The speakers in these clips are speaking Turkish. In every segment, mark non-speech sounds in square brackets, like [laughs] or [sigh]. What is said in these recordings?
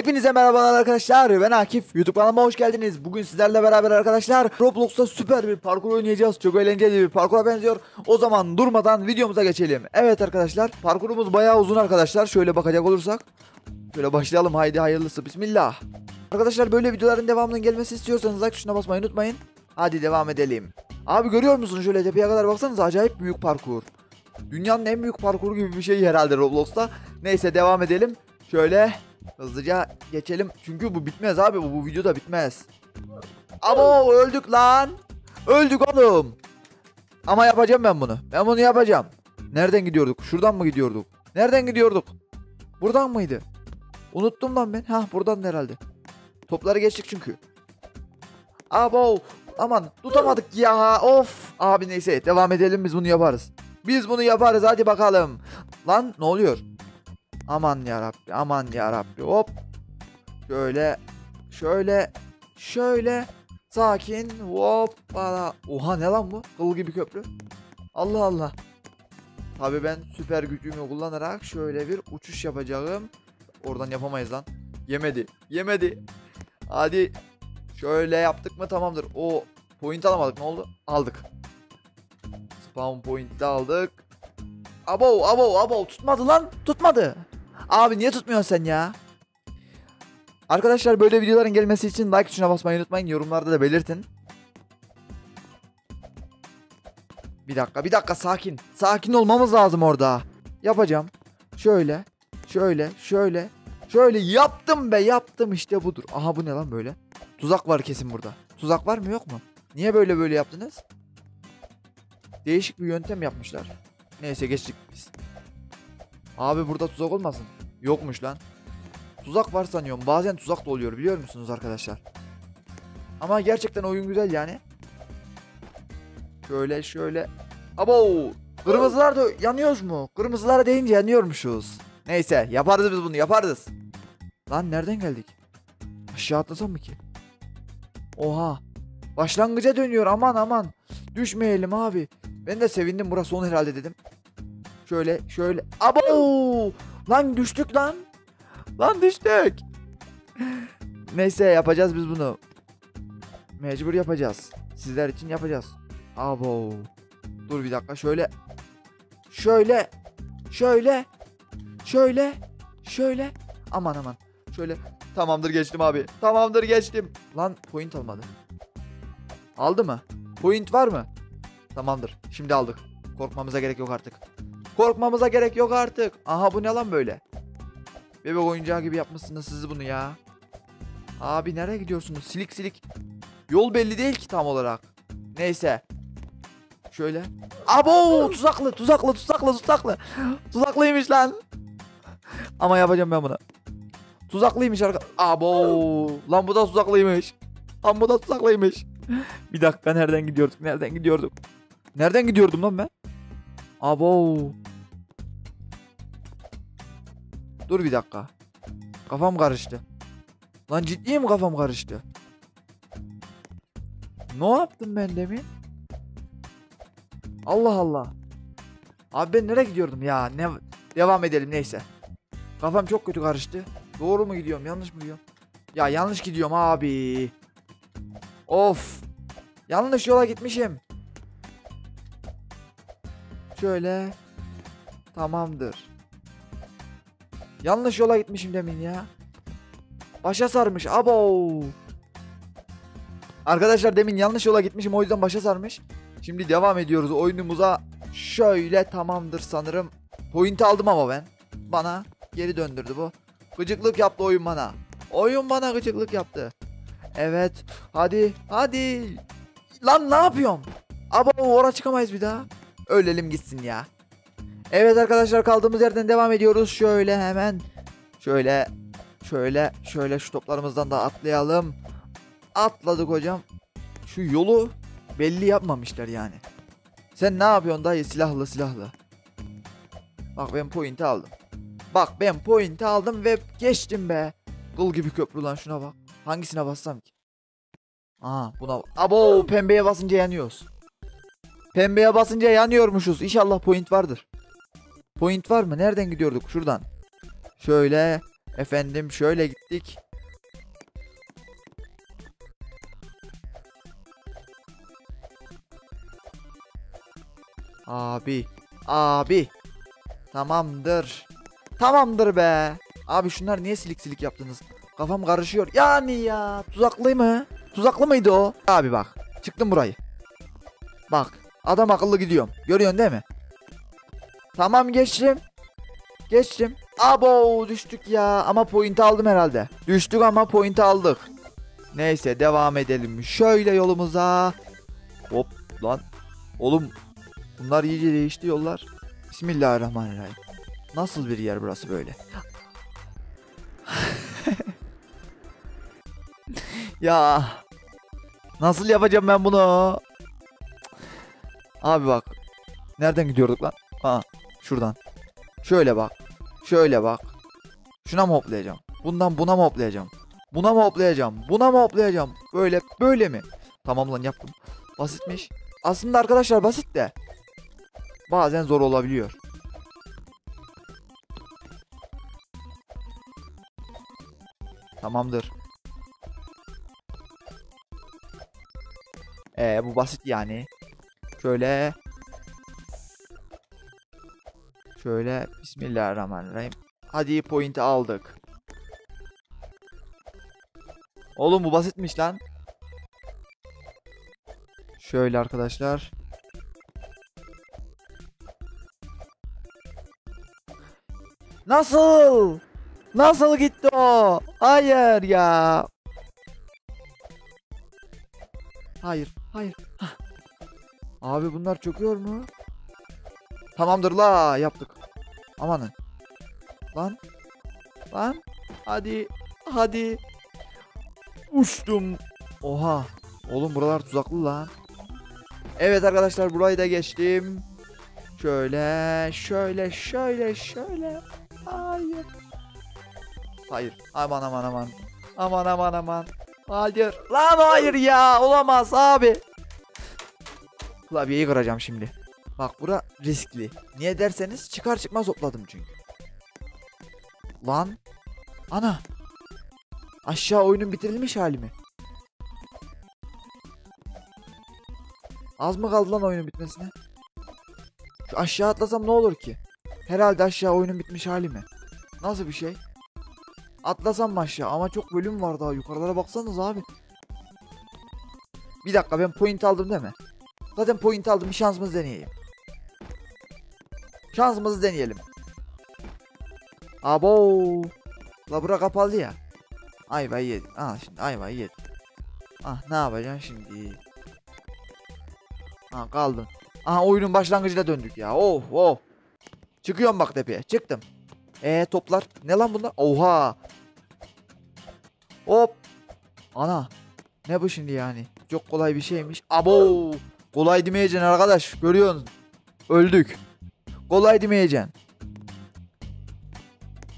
Hepinize merhabalar arkadaşlar. Ben Akif. YouTube kanalıma hoş geldiniz. Bugün sizlerle beraber arkadaşlar Roblox'ta süper bir parkur oynayacağız. Çok eğlenceli bir parkura benziyor. O zaman durmadan videomuza geçelim. Evet arkadaşlar parkurumuz bayağı uzun arkadaşlar. Şöyle bakacak olursak. Şöyle başlayalım. Haydi hayırlısı. Bismillah. Arkadaşlar böyle videoların devamının gelmesi istiyorsanız like tuşuna basmayı unutmayın. Hadi devam edelim. Abi görüyor musunuz şöyle tepeye kadar baksanız acayip büyük parkur. Dünyanın en büyük parkuru gibi bir şey herhalde Roblox'ta. Neyse devam edelim. Şöyle hızlıca geçelim. Çünkü bu bitmez abi. Bu, bu video da bitmez. Abo öldük lan. Öldük oğlum. Ama yapacağım ben bunu. Ben bunu yapacağım. Nereden gidiyorduk? Şuradan mı gidiyorduk? Nereden gidiyorduk? Buradan mıydı? Unuttum lan ben. Hah buradan herhalde. Topları geçtik çünkü. Abo aman tutamadık ya. Of. Abi neyse devam edelim biz bunu yaparız. Biz bunu yaparız hadi bakalım. Lan ne oluyor? Aman ya Rabbi, aman ya Rabbi. Hop. Şöyle, şöyle, şöyle. Sakin. Hop. Bana. Oha ne lan bu? Kıl gibi köprü. Allah Allah. Tabii ben süper gücümü kullanarak şöyle bir uçuş yapacağım. Oradan yapamayız lan. Yemedi. Yemedi. Hadi. Şöyle yaptık mı tamamdır. O point alamadık. Ne oldu? Aldık. Spawn point de aldık. Abo abo abo tutmadı lan. Tutmadı. Abi niye tutmuyorsun sen ya? Arkadaşlar böyle videoların gelmesi için like tuşuna basmayı unutmayın. Yorumlarda da belirtin. Bir dakika bir dakika sakin. Sakin olmamız lazım orada. Yapacağım. Şöyle. Şöyle. Şöyle. Şöyle yaptım be yaptım işte budur. Aha bu ne lan böyle? Tuzak var kesin burada. Tuzak var mı yok mu? Niye böyle böyle yaptınız? Değişik bir yöntem yapmışlar. Neyse geçtik biz. Abi burada tuzak olmasın? Yokmuş lan. Tuzak var sanıyorum. Bazen tuzak da oluyor biliyor musunuz arkadaşlar? Ama gerçekten oyun güzel yani. Şöyle şöyle. Abo! Kırmızılar da yanıyoruz mu? Kırmızılara değince yanıyormuşuz. Neyse yaparız biz bunu yaparız. Lan nereden geldik? Aşağı atlasam mı ki? Oha. Başlangıca dönüyor aman aman. Düşmeyelim abi. Ben de sevindim burası son herhalde dedim. Şöyle şöyle. Abo! Lan düştük lan. Lan düştük. Neyse yapacağız biz bunu. Mecbur yapacağız. Sizler için yapacağız. Abo. Dur bir dakika şöyle. Şöyle. Şöyle. Şöyle. Şöyle. Aman aman. Şöyle. Tamamdır geçtim abi. Tamamdır geçtim. Lan point almadı. Aldı mı? Point var mı? Tamamdır. Şimdi aldık. Korkmamıza gerek yok artık. Korkmamıza gerek yok artık. Aha bu ne lan böyle? Bebek oyuncağı gibi yapmışsınız siz bunu ya. Abi nereye gidiyorsunuz? Silik silik. Yol belli değil ki tam olarak. Neyse. Şöyle. Abo tuzaklı tuzaklı tuzaklı tuzaklı. Tuzaklıymış lan. Ama yapacağım ben bunu. Tuzaklıymış arka. Abo. Lan bu da tuzaklıymış. Lan bu da tuzaklıymış. Bir dakika nereden gidiyorduk? Nereden gidiyorduk? Nereden gidiyordum lan ben? Abo. Dur bir dakika. Kafam karıştı. Lan ciddi mi kafam karıştı? Ne yaptım ben demin? Allah Allah. Abi ben nereye gidiyordum ya? Ne devam edelim neyse. Kafam çok kötü karıştı. Doğru mu gidiyorum? Yanlış mı gidiyorum? Ya yanlış gidiyorum abi. Of. Yanlış yola gitmişim. Şöyle. Tamamdır. Yanlış yola gitmişim demin ya. Başa sarmış. Abo. Arkadaşlar demin yanlış yola gitmişim o yüzden başa sarmış. Şimdi devam ediyoruz oyunumuza. Şöyle tamamdır sanırım. Point aldım ama ben. Bana geri döndürdü bu. Gıcıklık yaptı oyun bana. Oyun bana gıcıklık yaptı. Evet. Hadi. Hadi. Lan ne yapıyorum? Abo oraya çıkamayız bir daha. Ölelim gitsin ya. Evet arkadaşlar kaldığımız yerden devam ediyoruz. Şöyle hemen. Şöyle. Şöyle. Şöyle şu toplarımızdan da atlayalım. Atladık hocam. Şu yolu belli yapmamışlar yani. Sen ne yapıyorsun dayı silahlı silahlı. Bak ben pointi aldım. Bak ben pointi aldım ve geçtim be. Kıl gibi köprü lan şuna bak. Hangisine bassam ki? Aa buna Abo pembeye basınca yanıyoruz. Pembeye basınca yanıyormuşuz. İnşallah point vardır. Point var mı? Nereden gidiyorduk? Şuradan. Şöyle. Efendim şöyle gittik. Abi. Abi. Tamamdır. Tamamdır be. Abi şunlar niye silik silik yaptınız? Kafam karışıyor. Yani ya. Tuzaklı mı? Tuzaklı mıydı o? Abi bak. Çıktım burayı. Bak. Adam akıllı gidiyorum. Görüyorsun değil mi? Tamam geçtim. Geçtim. Abo düştük ya. Ama point aldım herhalde. Düştük ama point aldık. Neyse devam edelim. Şöyle yolumuza. Hop lan. Oğlum bunlar iyice değişti yollar. Bismillahirrahmanirrahim. Nasıl bir yer burası böyle? [laughs] ya nasıl yapacağım ben bunu? Abi bak. Nereden gidiyorduk lan? Ha, şuradan. Şöyle bak. Şöyle bak. Şuna mı hoplayacağım? Bundan buna mı hoplayacağım? Buna mı hoplayacağım? Buna mı hoplayacağım? Böyle böyle mi? Tamam lan yaptım. Basitmiş. Aslında arkadaşlar basit de. Bazen zor olabiliyor. Tamamdır. Ee, bu basit yani. Şöyle. Şöyle. Bismillahirrahmanirrahim. Hadi point'i aldık. Oğlum bu basitmiş lan. Şöyle arkadaşlar. Nasıl? Nasıl gitti o? Hayır ya. Hayır, hayır. Hah. Abi bunlar çöküyor mu? Tamamdır la yaptık. Amanın. Lan. Lan. Hadi. Hadi. Uçtum. Oha. Oğlum buralar tuzaklı lan. Evet arkadaşlar burayı da geçtim. Şöyle, şöyle, şöyle, şöyle. Hayır. Hayır. Aman aman aman. Aman aman aman. Hayır. Lan hayır ya. Olamaz abi. Klavyeyi kıracağım şimdi. Bak bura riskli. Niye derseniz çıkar çıkmaz hopladım çünkü. Lan. Ana. Aşağı oyunun bitirilmiş hali mi? Az mı kaldı lan oyunun bitmesine? Şu aşağı atlasam ne olur ki? Herhalde aşağı oyunun bitmiş hali mi? Nasıl bir şey? Atlasam mı aşağı? Ama çok bölüm var daha. Yukarılara baksanız abi. Bir dakika ben point aldım değil mi? Zaten point aldım. Bir şansımızı deneyelim. Şansımızı deneyelim. Abo. La bura kapalı ya. Ayvayı yedik. Ah şimdi ayvayı yedik. Ah ne yapacaksın şimdi? Ha kaldım. Aha oyunun başlangıcına döndük ya. Of of. Çıkıyorum bak tepeye. Çıktım. E toplar. Ne lan bunlar? Oha. Hop. Ana. Ne bu şimdi yani? Çok kolay bir şeymiş. Abo. Kolay demeyeceksin arkadaş. Görüyorsun. Öldük. Kolay demeyeceksin.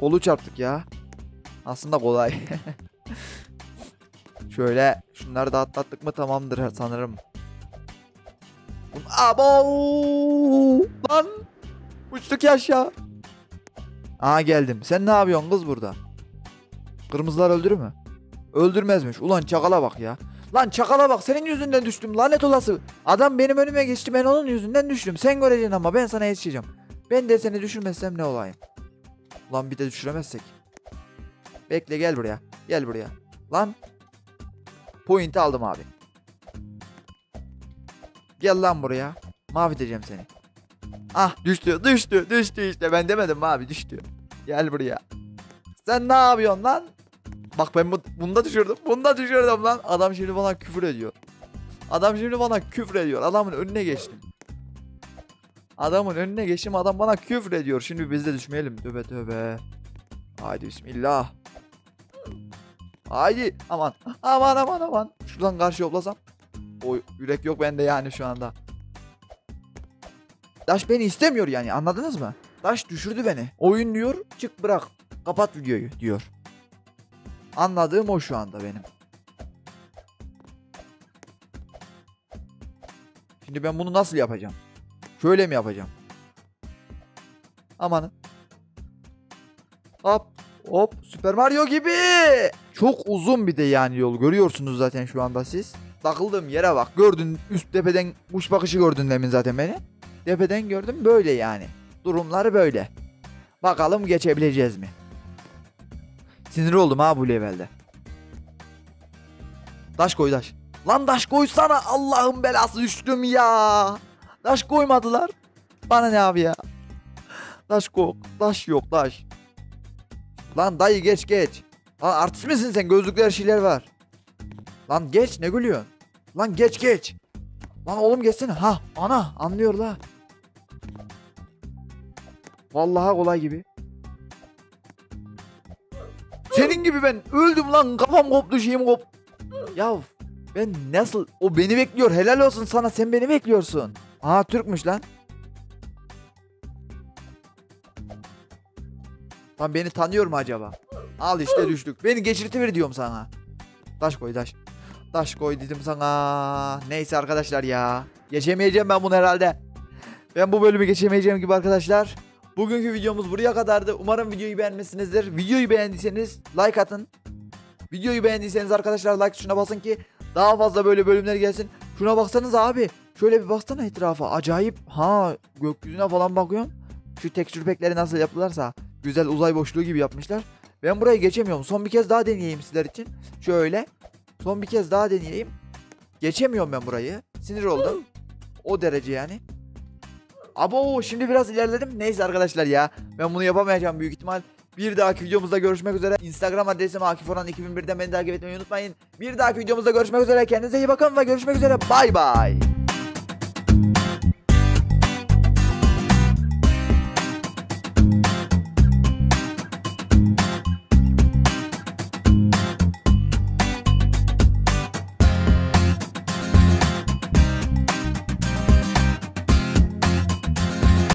Kolu çarptık ya. Aslında kolay. [laughs] Şöyle şunları da atlattık mı tamamdır sanırım. Abo! Lan! Uçtuk ya aşağı. Aa geldim. Sen ne yapıyorsun kız burada? Kırmızılar öldürür mü? Öldürmezmiş. Ulan çakala bak ya. Lan çakala bak senin yüzünden düştüm lanet olası. Adam benim önüme geçti ben onun yüzünden düştüm. Sen göreceksin ama ben sana yetişeceğim. Ben de seni düşürmezsem ne olayım? Lan bir de düşüremezsek. Bekle gel buraya. Gel buraya. Lan. Point aldım abi. Gel lan buraya. Mahvedeceğim seni. Ah düştü düştü düştü işte ben demedim abi düştü. Gel buraya. Sen ne yapıyorsun lan? Bak ben bu, bunu da düşürdüm. Bunu da düşürdüm lan. Adam şimdi bana küfür ediyor. Adam şimdi bana küfür ediyor. Adamın önüne geçtim. Adamın önüne geçtim. Adam bana küfür ediyor. Şimdi biz de düşmeyelim. Tövbe tövbe. Haydi bismillah. Haydi. Aman. Aman aman aman. Şuradan karşı yoplasam. O yürek yok bende yani şu anda. Taş beni istemiyor yani anladınız mı? Taş düşürdü beni. Oyun diyor çık bırak. Kapat videoyu diyor. Anladığım o şu anda benim. Şimdi ben bunu nasıl yapacağım? Şöyle mi yapacağım? Amanın. Hop. Hop Süper Mario gibi. Çok uzun bir de yani yol. Görüyorsunuz zaten şu anda siz. Takıldığım yere bak. Gördün üst tepeden uç bakışı gördün demin zaten beni. Tepeden gördüm böyle yani. Durumları böyle. Bakalım geçebileceğiz mi? Sinir oldum ha bu levelde. Taş koy taş. Lan taş koysana Allah'ın belası düştüm ya. Taş koymadılar. Bana ne abi ya? Taş yok. Taş yok taş. Lan dayı geç geç. Lan artist misin sen? Gözlükler şeyler var. Lan geç ne gülüyorsun? Lan geç geç. Lan oğlum geçsene. Ha ana anlıyor la. Vallahi kolay gibi. Gibi ben öldüm lan kafam koptu şeyim kop. Ya ben nasıl o beni bekliyor helal olsun sana sen beni bekliyorsun. Aa Türkmüş lan. Lan beni tanıyor mu acaba? Al işte düştük. Beni geçirtiver diyorum sana. Taş koy taş. Taş koy dedim sana. Neyse arkadaşlar ya. Geçemeyeceğim ben bunu herhalde. Ben bu bölümü geçemeyeceğim gibi arkadaşlar. Bugünkü videomuz buraya kadardı. Umarım videoyu beğenmişsinizdir. Videoyu beğendiyseniz like atın. Videoyu beğendiyseniz arkadaşlar like tuşuna basın ki daha fazla böyle bölümler gelsin. Şuna baksanız abi. Şöyle bir baksana etrafa. Acayip. Ha gökyüzüne falan bakıyorum. Şu tekstür pekleri nasıl yaptılarsa. Güzel uzay boşluğu gibi yapmışlar. Ben burayı geçemiyorum. Son bir kez daha deneyeyim sizler için. Şöyle. Son bir kez daha deneyeyim. Geçemiyorum ben burayı. Sinir oldum. O derece yani. Abo şimdi biraz ilerledim. Neyse arkadaşlar ya. Ben bunu yapamayacağım büyük ihtimal. Bir dahaki videomuzda görüşmek üzere. Instagram adresim Akiforan 2001'den beni takip etmeyi unutmayın. Bir dahaki videomuzda görüşmek üzere. Kendinize iyi bakın ve görüşmek üzere. Bay bay.